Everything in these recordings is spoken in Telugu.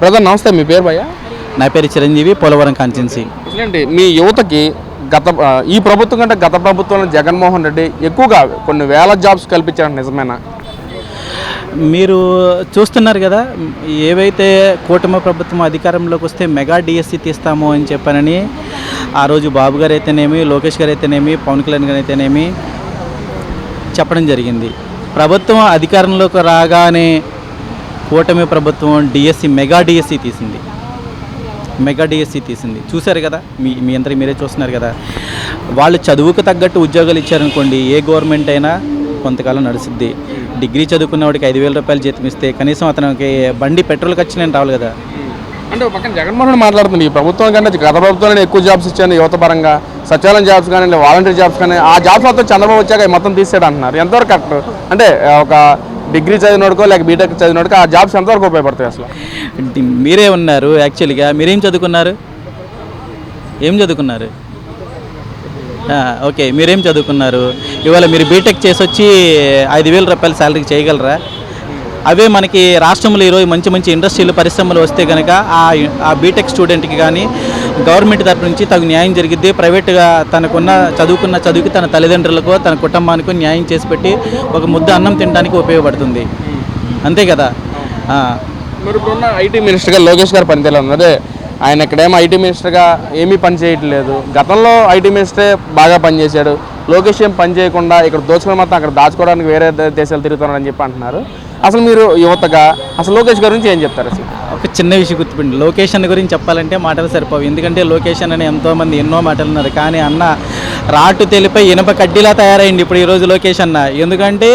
బ్రదర్ నమస్తే మీ పేరు భయ్యా? నా పేరు చిరంజీవి పోలవరం కాన్స్టిట్యున్సీ. ఏంటి మీ యువతకి గత ఈ ప్రభుత్వం కంటే గత ప్రభుత్వంలో జగన్మోహన్ రెడ్డి ఎక్కువగా కొన్ని వేల జాబ్స్ కల్పించారు నిజమేనా? మీరు చూస్తున్నారు కదా ఏవైతే కూటమి ప్రభుత్వం అధికారంలోకి వస్తే మెగా డిఎస్సి తీస్తాము అని చెప్పానని ఆ రోజు బాబు గారు అయితేనేమి లోకేష్ గారు అయితేనేమి పవన్ కళ్యాణ్ గారు అయితేనేమి చెప్పడం జరిగింది. ప్రభుత్వం అధికారంలోకి రాగానే కూటమి ప్రభుత్వం డిఎస్సి మెగా డిఎస్సి తీసింది. మెగా డిఎస్సి తీసింది. చూశారు కదా? మీ మీ అందరికి మీరే చూస్తున్నారు కదా? వాళ్ళు చదువుకు తగ్గట్టు ఉద్యోగాలు ఇచ్చారనుకోండి ఏ గవర్నమెంట్ అయినా కొంతకాలం నడుస్తుంది. డిగ్రీ చదువుకున్న వాడికి ఐదు వేల రూపాయలు జీతం ఇస్తే కనీసం అతనికి బండి పెట్రోల్ ఖర్చు నేను రావాలి కదా? అంటే పక్కన జగన్మోహన్ రెడ్డి మాట్లాడుతుంది. ఈ ప్రభుత్వం కంటే గత ప్రభుత్వంలో ఎక్కువ జాబ్స్ ఇచ్చాను యువత పరంగా. సచివాలయం జాబ్స్ కానీ వాలంటీర్ జాబ్స్ కానీ ఆ జాబ్స్ మొత్తం చంద్రబాబు వచ్చాక మొత్తం తీసాడు అంటున్నారు. ఎంతవరకు కరెక్ట్ అంటే ఒక డిగ్రీ చదివినోడుకో లేక బీటెక్ చదివినోడుకో ఆ జాబ్స్ ఎంతవరకు ఉపయోగపడతాయి అసలు? మీరే ఉన్నారు యాక్చువల్గా మీరేం చదువుకున్నారు? ఏం చదువుకున్నారు? ఓకే మీరేం చదువుకున్నారు? ఇవాళ మీరు బీటెక్ చేసి వచ్చి ఐదు వేల రూపాయల శాలరీకి చేయగలరా? అవే మనకి రాష్ట్రంలో ఈరోజు మంచి మంచి ఇండస్ట్రీలు పరిశ్రమలు వస్తే కనుక ఆ బీటెక్ స్టూడెంట్కి కానీ గవర్నమెంట్ తరపు నుంచి తగు న్యాయం జరిగిద్ది. ప్రైవేట్గా తనకున్న చదువుకున్న చదువుకి తన తల్లిదండ్రులకు తన కుటుంబానికి న్యాయం చేసి పెట్టి ఒక ముద్ద అన్నం తినడానికి ఉపయోగపడుతుంది. అంతే కదా? మరి ఇప్పుడున్న ఐటీ మినిస్టర్గా లోకేష్ గారు పనితీరు ఉంది అదే ఆయన ఇక్కడేమో ఐటీ మినిస్టర్గా ఏమీ పని చేయట్లేదు. గతంలో ఐటీ మినిస్టరే బాగా పనిచేశాడు. లోకేష్ ఏం పని చేయకుండా ఇక్కడ దోచుకుని మొత్తం అక్కడ దాచుకోవడానికి వేరే దేశాలు తిరుగుతున్నారని చెప్పి అంటున్నారు. అసలు మీరు యువతగా అసలు లోకేష్ గారి గురించి ఏం చెప్తారు అసలు? ఒక చిన్న విషయం గుర్తుపెండి లొకేషన్ గురించి చెప్పాలంటే మాటలు సరిపోవు. ఎందుకంటే లొకేషన్ అని ఎంతోమంది ఎన్నో మాటలు ఉన్నారు కానీ అన్న రాటు తెలిపై ఇనుప కడ్డీలా తయారైంది ఇప్పుడు ఈరోజు లొకేషన్ అన్న. ఎందుకంటే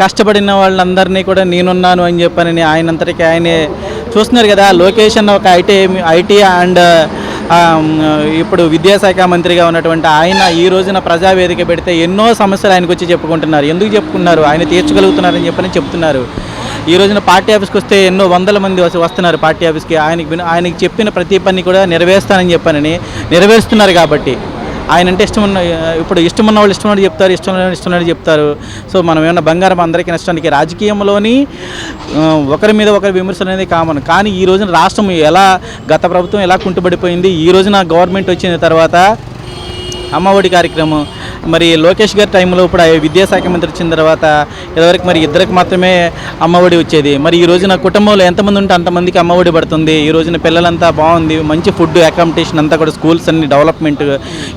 కష్టపడిన వాళ్ళందరినీ కూడా నేనున్నాను అని చెప్పని ఆయనంతటికి ఆయనే చూస్తున్నారు కదా. లొకేషన్ ఒక ఐటీ ఐటీ అండ్ ఇప్పుడు విద్యాశాఖ మంత్రిగా ఉన్నటువంటి ఆయన ఈ రోజున ప్రజావేదిక పెడితే ఎన్నో సమస్యలు ఆయనకు వచ్చి చెప్పుకుంటున్నారు. ఎందుకు చెప్పుకున్నారు ఆయన తీర్చగలుగుతున్నారని చెప్పని చెప్తున్నారు. ఈ రోజున పార్టీ ఆఫీస్కి వస్తే ఎన్నో వందల మంది వస్తున్నారు పార్టీ ఆఫీస్కి. ఆయనకి ఆయనకి చెప్పిన ప్రతి పని కూడా నెరవేరుస్తానని చెప్పానని నెరవేరుస్తున్నారు కాబట్టి. ఆయన అంటే ఇష్టం ఉన్న ఇప్పుడు ఇష్టం ఉన్న వాళ్ళు ఇష్టం చెప్తారు ఇష్టం ఉన్న వాళ్ళు ఇష్టం చెప్తారు. సో మనం ఏమన్నా బంగారం అందరికీ నష్టానికి రాజకీయంలోని ఒకరి మీద ఒకరి విమర్శలు అనేది కామన్. కానీ ఈ రోజున రాష్ట్రం ఎలా గత ప్రభుత్వం ఎలా కుంటుపడిపోయింది ఈ రోజున గవర్నమెంట్ వచ్చిన తర్వాత అమ్మఒడి కార్యక్రమం. మరి లోకేష్ గారి టైంలో ఇప్పుడు విద్యాశాఖ మంత్రి వచ్చిన తర్వాత ఇదివరకు మరి ఇద్దరికి మాత్రమే అమ్మఒడి వచ్చేది. మరి ఈ రోజున కుటుంబంలో ఎంతమంది ఉంటే అంతమందికి అమ్మఒడి పడుతుంది. ఈ రోజున పిల్లలంతా బాగుంది. మంచి ఫుడ్ అకామిడేషన్ అంతా కూడా స్కూల్స్ అన్ని డెవలప్మెంట్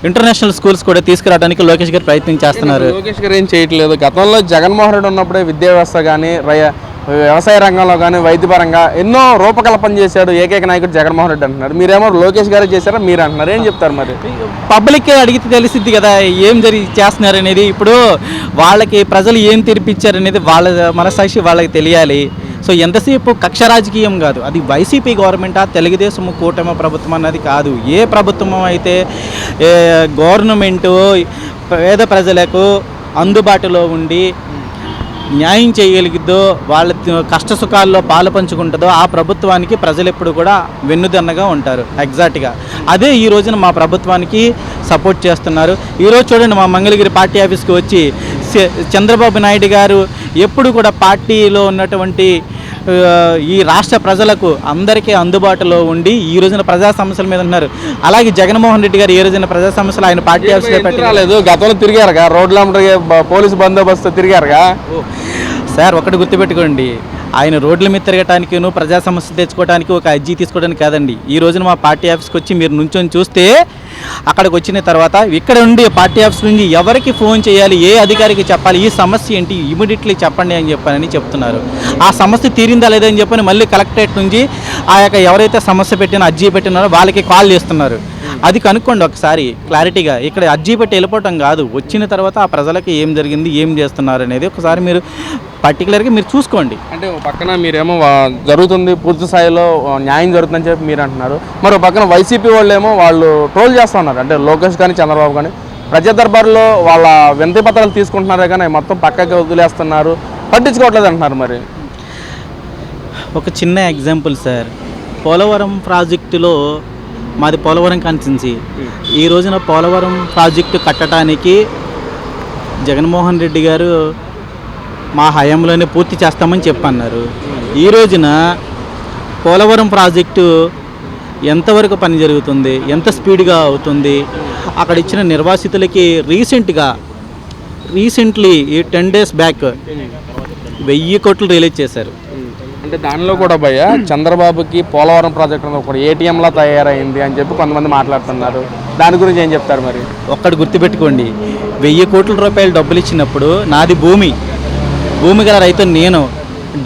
ఇంటర్నేషనల్ స్కూల్స్ కూడా తీసుకురావడానికి లోకేష్ గారు ప్రయత్నం చేస్తున్నారు. లోకేష్ గారు ఏం చేయట్లేదు. గతంలో జగన్మోహన్ రెడ్డి ఉన్నప్పుడే విద్యా వ్యవస్థ కానీ వ్యవసాయ రంగంలో కానీ వైద్యపరంగా ఎన్నో రూపకల్పన చేశాడు ఏకైక నాయకుడు జగన్మోహన్ రెడ్డి అంటున్నారు. మీరేమో లోకేష్ గారే చేశారా? మీరు అంటున్నారు. ఏం చెప్తారు మరి? పబ్లిక్ అడిగితే తెలిసిద్ది కదా ఏం జరిగి చేస్తున్నారు అనేది. ఇప్పుడు వాళ్ళకి ప్రజలు ఏం తెరిపించారు అనేది వాళ్ళ మనసాక్షి వాళ్ళకి తెలియాలి. సో ఎంతసేపు కక్ష రాజకీయం కాదు. అది వైసీపీ గవర్నమెంటా తెలుగుదేశం కూటమి ప్రభుత్వం అన్నది కాదు. ఏ ప్రభుత్వం అయితే గవర్నమెంటు పేద ప్రజలకు అందుబాటులో ఉండి న్యాయం చేయగలిగిద్దో వాళ్ళ కష్ట సుఖాల్లో పాలు పంచుకుంటుందో ఆ ప్రభుత్వానికి ప్రజలు ఎప్పుడు కూడా వెన్నుదన్నగా ఉంటారు ఎగ్జాక్ట్గా. అదే ఈ రోజున మా ప్రభుత్వానికి సపోర్ట్ చేస్తున్నారు. ఈరోజు చూడండి మా మంగళగిరి పార్టీ ఆఫీస్కి వచ్చి చంద్రబాబు నాయుడు గారు ఎప్పుడు కూడా పార్టీలో ఉన్నటువంటి ఈ రాష్ట్ర ప్రజలకు అందరికీ అందుబాటులో ఉండి ఈ రోజున ప్రజా సమస్యల మీద ఉన్నారు అలాగే జగన్మోహన్ రెడ్డి గారు ఏ రోజున ప్రజా సమస్యలు ఆయన పార్టీ ఆఫీస్లో ఎందుకు పెట్టి రాలేదు? గతంలో తిరిగారుగా? రోడ్ల పోలీసు బందోబస్తు తిరిగారుగా? సార్ ఒకటి గుర్తుపెట్టుకోండి. ఆయన రోడ్ల మీద తిరగటానికి ప్రజా సమస్య తెచ్చుకోవడానికి ఒక అర్జీ తీసుకోవడానికి కాదండి. ఈ రోజున మా పార్టీ ఆఫీస్కి వచ్చి మీరు నుంచొని చూస్తే అక్కడికి వచ్చిన తర్వాత ఇక్కడ ఉండి పార్టీ ఆఫీస్ నుంచి ఎవరికి ఫోన్ చేయాలి ఏ అధికారికి చెప్పాలి ఈ సమస్య ఏంటి ఇమీడియట్లీ చెప్పండి అని చెప్పానని చెప్తున్నారు. ఆ సమస్య తీరిందా లేదని చెప్పని మళ్ళీ కలెక్టరేట్ నుంచి ఆ యొక్క ఎవరైతే సమస్య పెట్టిన అర్జీ పెట్టినారో వాళ్ళకి కాల్ చేస్తున్నారు. అది కనుక్కోండి ఒకసారి క్లారిటీగా. ఇక్కడ అర్జీ పెట్టి వెళ్ళిపోవటం కాదు. వచ్చిన తర్వాత ఆ ప్రజలకి ఏం జరిగింది ఏం చేస్తున్నారు అనేది ఒకసారి మీరు పర్టికులర్గా మీరు చూసుకోండి. అంటే ఓ పక్కన మీరేమో జరుగుతుంది పూర్తి స్థాయిలో న్యాయం జరుగుతుందని చెప్పి మీరు అంటున్నారు. మరి పక్కన వైసీపీ వాళ్ళు ఏమో వాళ్ళు ట్రోల్ చేస్తూ ఉన్నారు. అంటే లోకేష్ కానీ చంద్రబాబు కానీ. ప్రజా దర్బార్లో వాళ్ళ వినతి పత్రాలు తీసుకుంటున్నారే కానీ మొత్తం పక్కకి వదిలేస్తున్నారు. పట్టించుకోవట్లేదు అంటున్నారు మరి. ఒక చిన్న ఎగ్జాంపుల్ సార్. పోలవరం ప్రాజెక్టులో మాది పోలవరం కాన్స్టిట్యున్సీ. ఈ రోజున పోలవరం ప్రాజెక్టు కట్టడానికి జగన్మోహన్ రెడ్డి గారు మా హయాంలోనే పూర్తి చేస్తామని చెప్పన్నారు. ఈ రోజున పోలవరం ప్రాజెక్టు ఎంతవరకు పని జరుగుతుంది ఎంత స్పీడ్గా అవుతుంది అక్కడ ఇచ్చిన నిర్వాసితులకి రీసెంట్గా రీసెంట్లీ ఈ టెన్ డేస్ బ్యాక్ వెయ్యి కోట్లు రిలీజ్ చేశారు. అంటే దానిలో కూడా భయ చంద్రబాబుకి పోలవరం ప్రాజెక్ట్ కూడా ఒక ఏటీఎంలా తయారైంది అని చెప్పి కొంతమంది మాట్లాడుతున్నారు. దాని గురించి ఏం చెప్తారు మరి? ఒక్కటి గుర్తుపెట్టుకోండి. వెయ్యి కోట్ల రూపాయలు డబ్బులు ఇచ్చినప్పుడు నాది భూమి. భూమి గల రైతు నేను.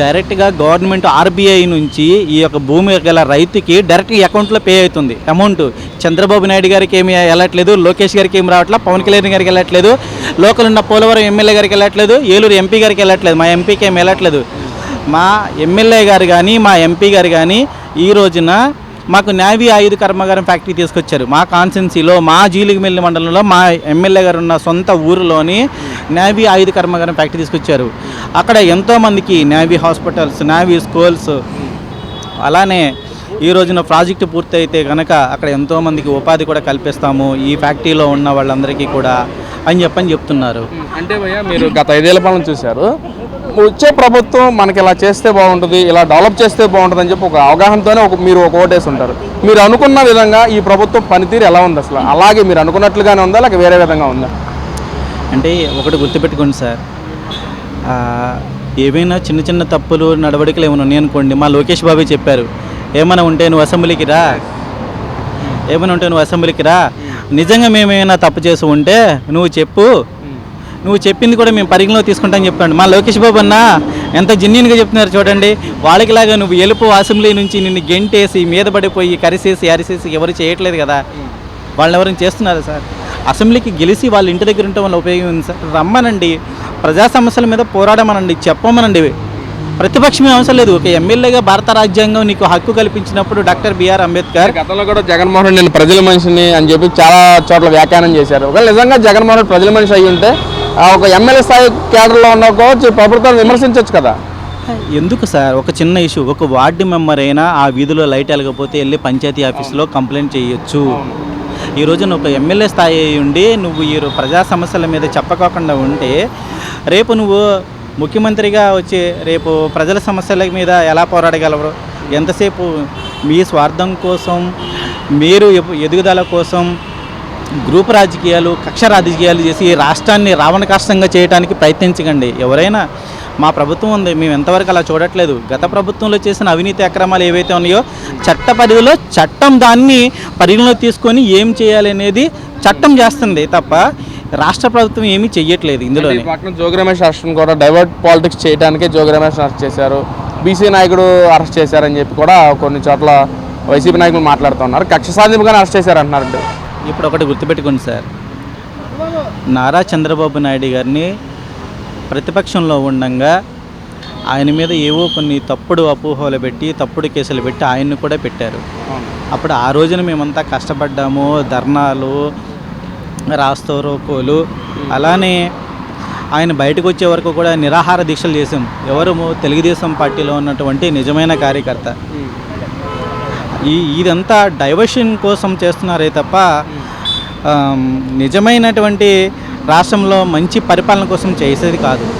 డైరెక్ట్గా గవర్నమెంట్ ఆర్బీఐ నుంచి ఈ యొక్క భూమి గల రైతుకి డైరెక్ట్ అకౌంట్లో పే అవుతుంది. అమౌంట్ చంద్రబాబు నాయుడు గారికి ఏమి వెళ్ళట్లేదు లోకేష్ గారికి ఏమి రావట్లేదు పవన్ కళ్యాణ్ గారికి వెళ్ళట్లేదు లోకల్ ఉన్న పోలవరం ఎమ్మెల్యే గారికి వెళ్ళట్లేదు ఏలూరు ఎంపీ గారికి వెళ్ళట్లేదు మా ఎంపీకి ఏమి వెళ్ళట్లేదు. మా ఎమ్మెల్యే గారు కానీ మా ఎంపీ గారు కానీ ఈ రోజున మాకు నావీ ఆయుధ కర్మాగారం ఫ్యాక్టరీ తీసుకొచ్చారు. మా కాన్సెన్సీలో మా జీలిగిమెల్లి మండలంలో మా ఎమ్మెల్యే గారు ఉన్న సొంత ఊరిలోని నావీ ఆయుధ కర్మాగారం ఫ్యాక్టరీ తీసుకొచ్చారు. అక్కడ ఎంతోమందికి నావీ హాస్పిటల్స్ నావీ స్కూల్స్ అలానే ఈ రోజున ప్రాజెక్టు పూర్తయితే కనుక అక్కడ ఎంతోమందికి ఉపాధి కూడా కల్పిస్తాము. ఈ ఫ్యాక్టరీలో ఉన్న వాళ్ళందరికీ కూడా అని చెప్పని చెప్తున్నారు. అంటే భయ్య మీరు గత ఐదేళ్ళ పాలన చూశారు. వచ్చే ప్రభుత్వం మనకి ఇలా చేస్తే బాగుంటుంది ఇలా డెవలప్ చేస్తే బాగుంటుంది అని చెప్పి ఒక అవగాహనతోనే ఒక మీరు ఒక ఓటేసి ఉంటారు. మీరు అనుకున్న విధంగా ఈ ప్రభుత్వం పనితీరు ఎలా ఉంది అసలు? అలాగే మీరు అనుకున్నట్లుగానే ఉందా లేక వేరే విధంగా ఉందా? అంటే ఒకటి గుర్తుపెట్టుకోండి సార్. ఏవైనా చిన్న చిన్న తప్పులు నడవడికలు ఏమైనా ఉన్నాయి అనుకోండి మా లోకేష్ బాబు చెప్పారు ఏమైనా ఉంటే నువ్వు అసెంబ్లీకి రా. ఏమైనా ఉంటే నువ్వు అసెంబ్లీకి రా. నిజంగా మేమేమైనా తప్పు చేసి ఉంటే నువ్వు చెప్పు. నువ్వు చెప్పింది కూడా మేము పరిగణలో తీసుకుంటామని చెప్పాను మా లోకేష్ బాబు అన్న ఎంత జెన్యున్గా చెప్తున్నారు చూడండి. వాళ్ళకిలాగా నువ్వు ఎలుపు అసెంబ్లీ నుంచి నిన్ను గెంటేసి మీద పడిపోయి కరిసేసి అరిసేసి ఎవరు చేయట్లేదు కదా. వాళ్ళని ఎవరైనా చేస్తున్నారు సార్? అసెంబ్లీకి గెలిచి వాళ్ళ ఇంటి దగ్గర ఉండటం వల్ల ఉపయోగం ఉంది సార్. రమ్మనండి. ప్రజా సమస్యల మీద పోరాడమనండి. చెప్పమనండి. ప్రతిపక్షమే అవసరం లేదు. ఒక ఎమ్మెల్యేగా భారత రాజ్యాంగం నీకు హక్కు కల్పించినప్పుడు డాక్టర్ బిఆర్ అంబేద్కర్ గతంలో కూడా జగన్మోహన్ నేను ప్రజల మనిషిని అని చెప్పి చాలా చోట్ల వ్యాఖ్యానం చేశారు. ఒకవేళ నిజంగా జగన్మోహన్ ప్రజల మనిషి అయి ఉంటే ఒక ఎమ్మెల్యే స్థాయి కేడర్లో ఉన్న కోచ్ ప్రభుత్వాన్ని విమర్శించవచ్చు కదా. ఎందుకు సార్? ఒక చిన్న ఇష్యూ ఒక వార్డు మెంబర్ అయినా ఆ వీధిలో లైట్ వెళ్ళకపోతే వెళ్ళి పంచాయతీ ఆఫీస్లో కంప్లైంట్ చేయొచ్చు. ఈరోజు నువ్వు ఎమ్మెల్యే స్థాయి అయి ఉండి నువ్వు ఈ ప్రజా సమస్యల మీద చెప్పకోకుండా ఉంటే రేపు నువ్వు ముఖ్యమంత్రిగా వచ్చి రేపు ప్రజల సమస్యల మీద ఎలా పోరాడగలరు ఎంతసేపు మీ స్వార్థం కోసం మీరు ఎదుగుదల కోసం గ్రూప్ రాజకీయాలు కక్ష రాజకీయాలు చేసి ఈ రాష్ట్రాన్ని రావణ కాష్టంగా చేయడానికి ప్రయత్నించకండి. ఎవరైనా మా ప్రభుత్వం ఉంది మేము ఎంతవరకు అలా చూడట్లేదు. గత ప్రభుత్వంలో చేసిన అవినీతి అక్రమాలు ఏవైతే ఉన్నాయో చట్ట పరిధిలో చట్టం దాన్ని పరిగణలో తీసుకొని ఏం చేయాలి అనేది చట్టం చేస్తుంది తప్ప రాష్ట్ర ప్రభుత్వం ఏమీ చెయ్యట్లేదు ఇందులో ఈ పక్కన కూడా డైవర్ట్ పాలిటిక్స్ చేయడానికే జోగిరమేష్ అరెస్ట్ చేశారు. బీసీ నాయకుడు అరెస్ట్ చేశారని చెప్పి కూడా కొన్ని చోట్ల వైసీపీ నాయకులు మాట్లాడుతున్నారు. కక్ష సాధింపుగానే అరెస్ట్ చేశారంటున్నారు ఇప్పుడు ఒకటి గుర్తుపెట్టుకోండి సార్. నారా చంద్రబాబు నాయుడు గారిని ప్రతిపక్షంలో ఉండంగా ఆయన మీద ఏవో కొన్ని తప్పుడు అపోహలు పెట్టి తప్పుడు కేసులు పెట్టి ఆయన్ని కూడా పెట్టారు. అప్పుడు ఆ రోజున మేమంతా కష్టపడ్డాము. ధర్నాలు రాస్తోరోకోలు అలానే ఆయన బయటకు వచ్చే వరకు కూడా నిరాహార దీక్షలు చేసాం ఎవరు తెలుగుదేశం పార్టీలో ఉన్నటువంటి నిజమైన కార్యకర్త. ఈ ఇదంతా డైవర్షన్ కోసం చేస్తున్నారే తప్ప ఆమ్, నిజమైనటువంటి రాష్ట్రంలో మంచి పరిపాలన కోసం చేసేది కాదు.